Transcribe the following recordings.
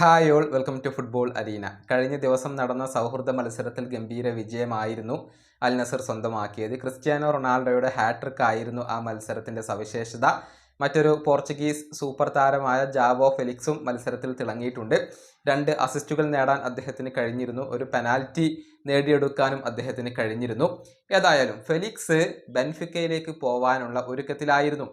Hi all welcome to football arena കഴിഞ്ഞ ദിവസം നടന്ന സൗഹൃദ മത്സരത്തിൽ ഗംഭീര വിജയമായിരുന്നു അൽ നസർ സ്വന്തമാക്കിയത്. ക്രിസ്ത്യാനോ റൊണാൾഡോയുടെ ഹാട്രിക് ആയിരുന്നു ആ മത്സരത്തിന്റെ സവിശേഷത. മറ്റൊരു പോർച്ചുഗീസ് സൂപ്പർ താരമായ ജാവോ ഫെലിക്സും മത്സരത്തിൽ തിളങ്ങിയിട്ടുണ്ട്. രണ്ട് അസിസ്റ്റുകൾ നേടാൻ അദ്ദേഹത്തിന് കഴിഞ്ഞിരുന്നു. ഒരു പെനാൽറ്റി നേടിയെടുക്കാനും അദ്ദേഹത്തിന് കഴിഞ്ഞിരുന്നു. ഏതായാലും ഫെലിക്സ് ബെൻഫിക്കയിലേക്ക് പോവാനുള്ള ഒരുക്കത്തിലായിരുന്നു.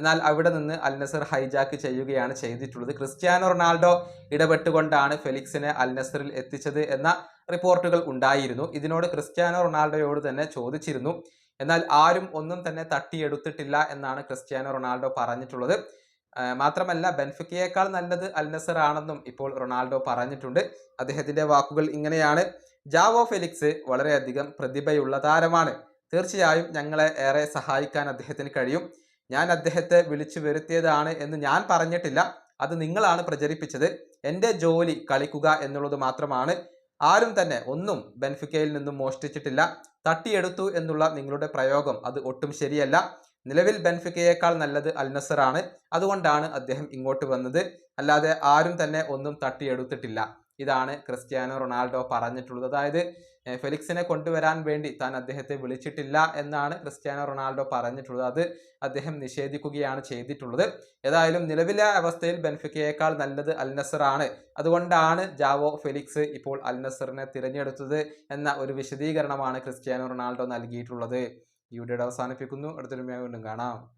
എന്നാൽ അവിടെ നിന്ന് അൽ നസർ ഹൈജാക്ക് ചെയ്യുകയാണ് ചെയ്തിട്ടുള്ളത്. ക്രിസ്ത്യാനോ റൊണാൾഡോ ഇടപെട്ടുകൊണ്ടാണ് ഫെലിക്സിനെ അൽ നസറിൽ എത്തിച്ചത് എന്ന റിപ്പോർട്ടുകൾ ഉണ്ടായിരുന്നു. ഇതിനോട് ക്രിസ്ത്യാനോ റൊണാൾഡോയോട് തന്നെ ചോദിച്ചിരുന്നു. എന്നാൽ ആരും ഒന്നും തന്നെ തട്ടിയെടുത്തിട്ടില്ല എന്നാണ് ക്രിസ്ത്യാനോ റൊണാൾഡോ പറഞ്ഞിട്ടുള്ളത്. മാത്രമല്ല ബെൻഫിക്കയേക്കാൾ നല്ലത് അൽ നസർ ആണെന്നും ഇപ്പോൾ റൊണാൾഡോ പറഞ്ഞിട്ടുണ്ട്. അദ്ദേഹത്തിന്റെ വാക്കുകൾ ഇങ്ങനെയാണ്. ജാവോ ഫെലിക്സ് വളരെയധികം പ്രതിഭയുള്ള താരമാണ്. തീർച്ചയായും ഞങ്ങളെ ഏറെ സഹായിക്കാൻ അദ്ദേഹത്തിന് കഴിയും. ഞാൻ അദ്ദേഹത്തെ വിളിച്ചു വരുത്തിയതാണ് എന്ന് ഞാൻ പറഞ്ഞിട്ടില്ല. അത് നിങ്ങളാണ് പ്രചരിപ്പിച്ചത്. എന്റെ ജോലി കളിക്കുക എന്നുള്ളത് മാത്രമാണ്. ആരും തന്നെ ഒന്നും ബെൻഫിക്കയിൽ നിന്നും മോഷ്ടിച്ചിട്ടില്ല. തട്ടിയെടുത്തു എന്നുള്ള നിങ്ങളുടെ പ്രയോഗം അത് ഒട്ടും ശരിയല്ല. നിലവിൽ ബെൻഫിക്കയേക്കാൾ നല്ലത് അൽനസറാണ്. അതുകൊണ്ടാണ് അദ്ദേഹം ഇങ്ങോട്ട് വന്നത്. അല്ലാതെ ആരും തന്നെ ഒന്നും തട്ടിയെടുത്തിട്ടില്ല. ഇതാണ് ക്രിസ്ത്യാനോ റൊണാൾഡോ പറഞ്ഞിട്ടുള്ളത്. അതായത് ഫെലിക്സിനെ കൊണ്ടുവരാൻ വേണ്ടി താൻ അദ്ദേഹത്തെ വിളിച്ചിട്ടില്ല എന്നാണ് ക്രിസ്ത്യാനോ റൊണാൾഡോ പറഞ്ഞിട്ടുള്ളത്. അത് അദ്ദേഹം നിഷേധിക്കുകയാണ് ചെയ്തിട്ടുള്ളത്. ഏതായാലും നിലവിലെ അവസ്ഥയിൽ ബെൻഫിക്കയേക്കാൾ നല്ലത് അൽ നസറാണ് അതുകൊണ്ടാണ് ജാവോ ഫെലിക്സ് ഇപ്പോൾ അൽ നസറിനെ തിരഞ്ഞെടുത്തത് എന്ന ഒരു വിശദീകരണമാണ് ക്രിസ്ത്യാനോ റൊണാൾഡോ നൽകിയിട്ടുള്ളത്. ഈ വീഡിയോയുടെ അവസാനിപ്പിക്കുന്നു. അടുത്തൊരു വീണ്ടും കാണാം.